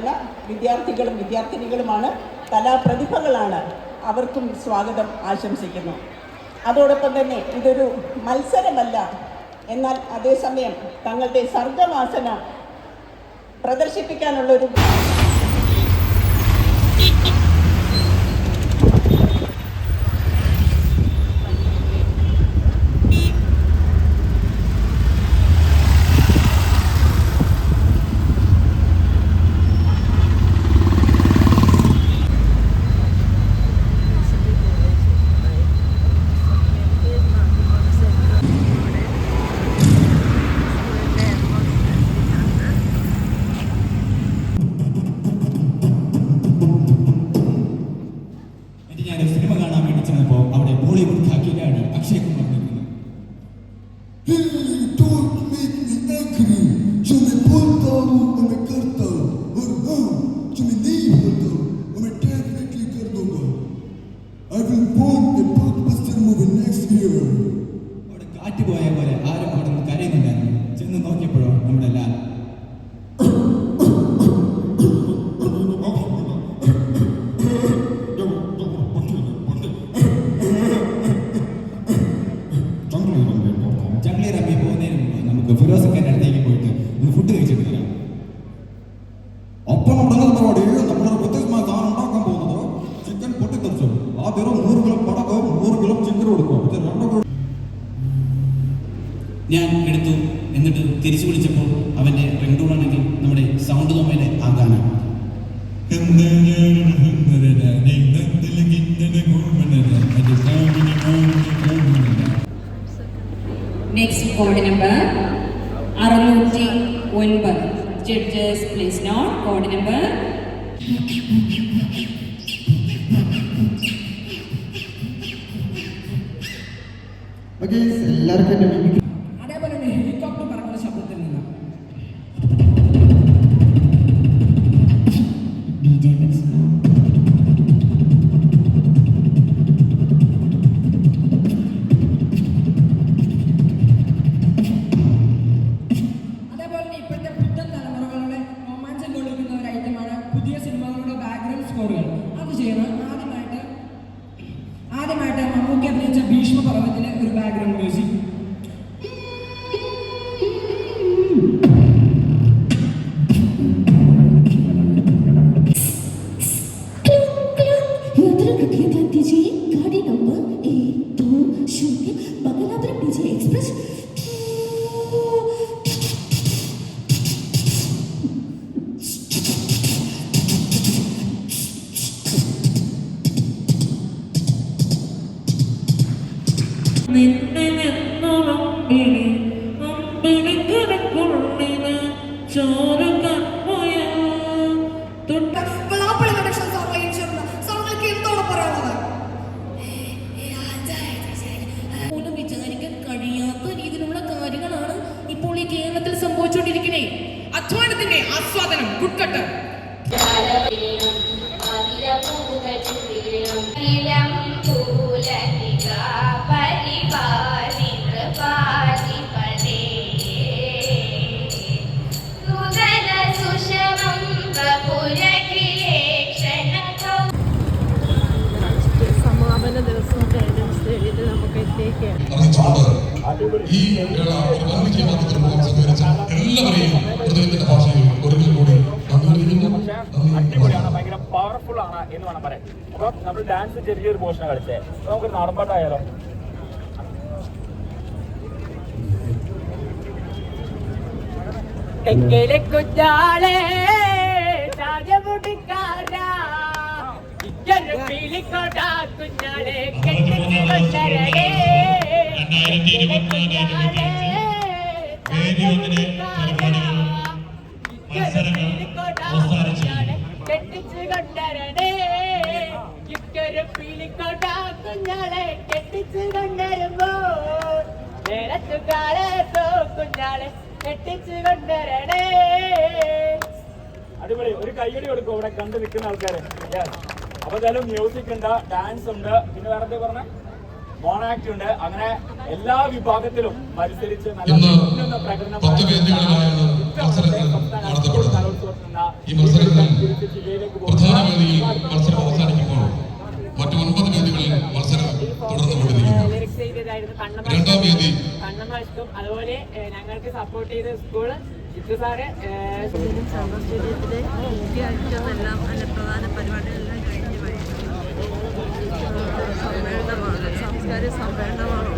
വരുന്ന വിദ്യാർത്ഥികളും വിദ്യാർത്ഥിനികളുമാണ് കലാപ്രതിഭകളാണ് അവർക്കും സ്വാഗതം ആശംസിക്കുന്നു. അതോടൊപ്പം തന്നെ ഇതൊരു മത്സരമല്ല. എന്നാൽ അതേസമയം തങ്ങളുടെ സർഗവാസന പ്രദർശിപ്പിക്കാനുള്ളൊരു കാറ്റ് പോലെ ആരും കോഡ് നമ്പർ അറുന്നൂറ്റി ഒൻപത് judges please note code number എല്ലാവർക്കും दो शून्य बंगलापुरम डीजे एक्सप्रेस കേരളത്തിൽ സംഭവിച്ചുകൊണ്ടിരിക്കണേ അധ്വാനത്തിന്റെ ആസ്വാദനം കുട്ടട്ട് സമാപന ദിവസം നമുക്ക് അറിയിച്ചുകൊണ്ട് ഈ വേള പറയുക ഹൃദയത്തിന്റെ ഭാഷയിൽ ഒരിക്കൽ കൂടി ഭയങ്കര പവർഫുൾ ആണ് എന്ന് വേണം പറയാൻ. അപ്പൊ നമ്മൾ ഡാൻസ് ചെറിയൊരു പോർഷൻ കളിച്ചേ. നമുക്ക് നമുക്കൊരു തെക്കയിലെ കുറ്റാളെ രാജമുടിക്കാരാ. പീലിക്കോട്ടാ കുഞ്ഞാളെ. കെട്ടിച്ച് കൊണ്ടരടേ കെട്ടിച്ച് കൊണ്ടരണേ ഇക്കൊരു പീലിക്കോട്ടാ കുഞ്ഞാളെ കെട്ടിച്ച് കൊണ്ടരുമ്പോ നേരത്തു കാലത്തോ കുഞ്ഞാളെ കെട്ടിച്ച് കൊണ്ടരണേ അടിപൊളി. ഒരു കൈയടി കൊടുക്കും ഇവിടെ കണ്ടു നിൽക്കുന്ന ആൾക്കാരെ. അപ്പൊ എന്തായാലും മ്യൂസിക് ഉണ്ട് ഡാൻസ് ഉണ്ട് പിന്നെ വേറെ എന്താ പറഞ്ഞ? മോണാക്ട് ഉണ്ട്. അങ്ങനെ എല്ലാ വിഭാഗത്തിലും മത്സരിച്ച് നല്ല പ്രകടനം വേദികളിലായാണ് നടത്തപ്പെടുന്നത് ഈ മത്സരത്തിൽ പ്രധാന വേദിയിൽ മത്സരം അവസാനിക്കുമ്പോൾ മറ്റു ഒൻപത് വേദികളിൽ മത്സരം തുടർന്നു കൊണ്ടിരിക്കുന്നു. രണ്ടാം വേദി. അതുപോലെ ഞങ്ങൾക്ക് സപ്പോർട്ട് ചെയ്ത സ്കൂൾ ചിത്തു സാറ് സാംസ്കാരികത്തിലെ മുഖ്യ ആഴ്ചകളെല്ലാം അതിന്റെ പ്രധാന പരിപാടികളെല്ലാം കഴിഞ്ഞ് വരുന്നത് സമ്മേളനമാണ് സാംസ്കാരിക സമ്മേളനമാണ്.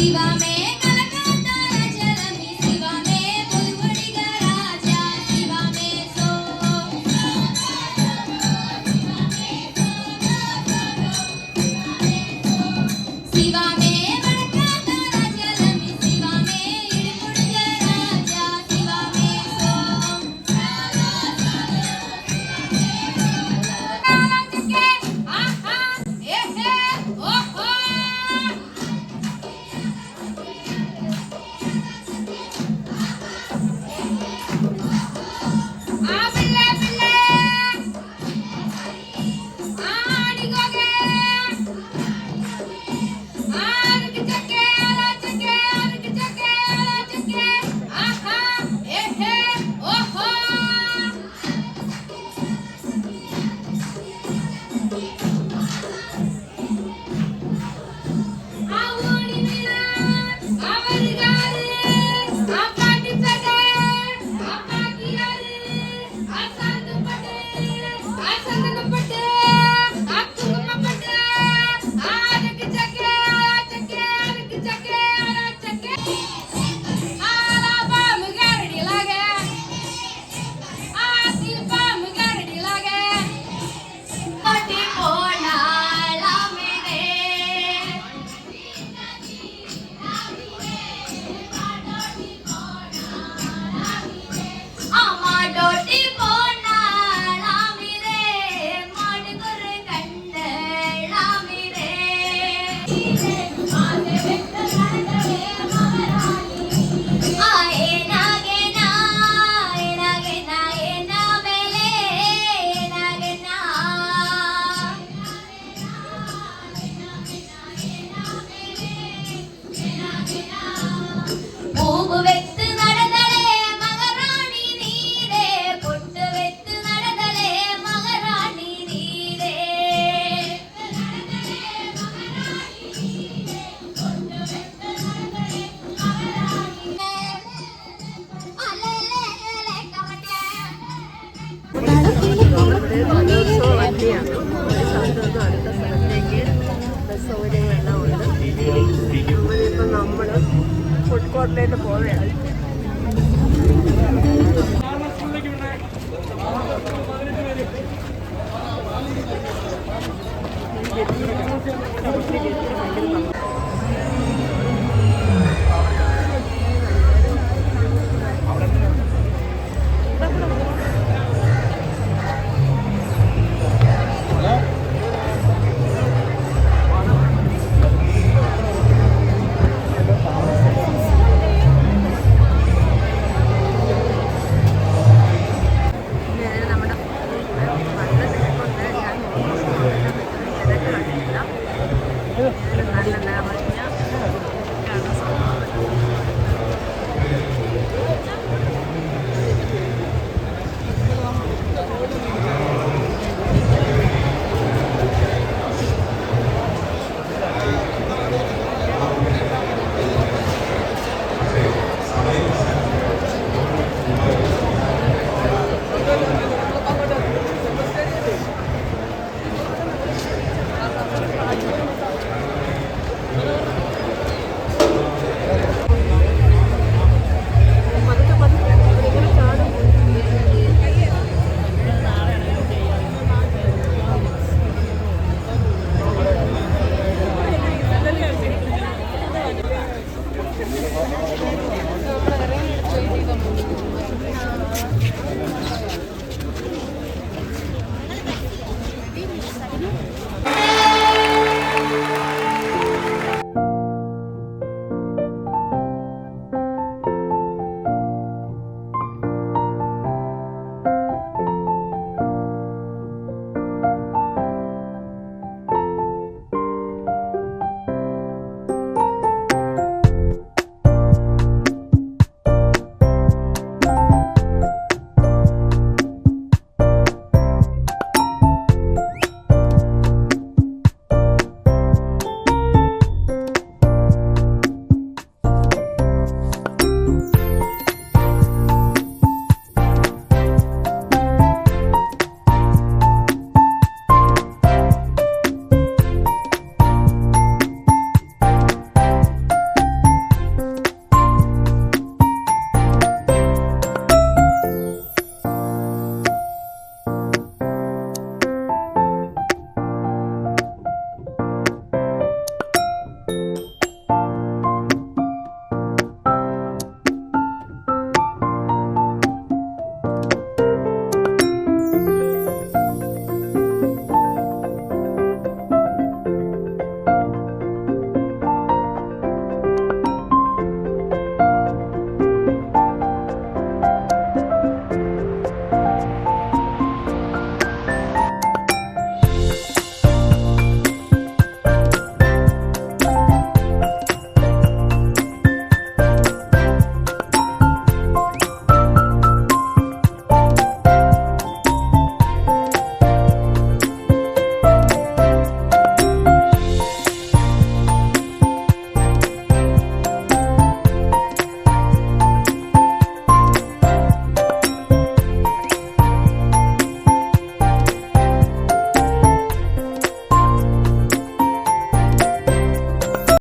Reciba mi ഫുഡ് കോർട്ടിലേക്ക് പോവുകയാണ്. ഭയങ്കര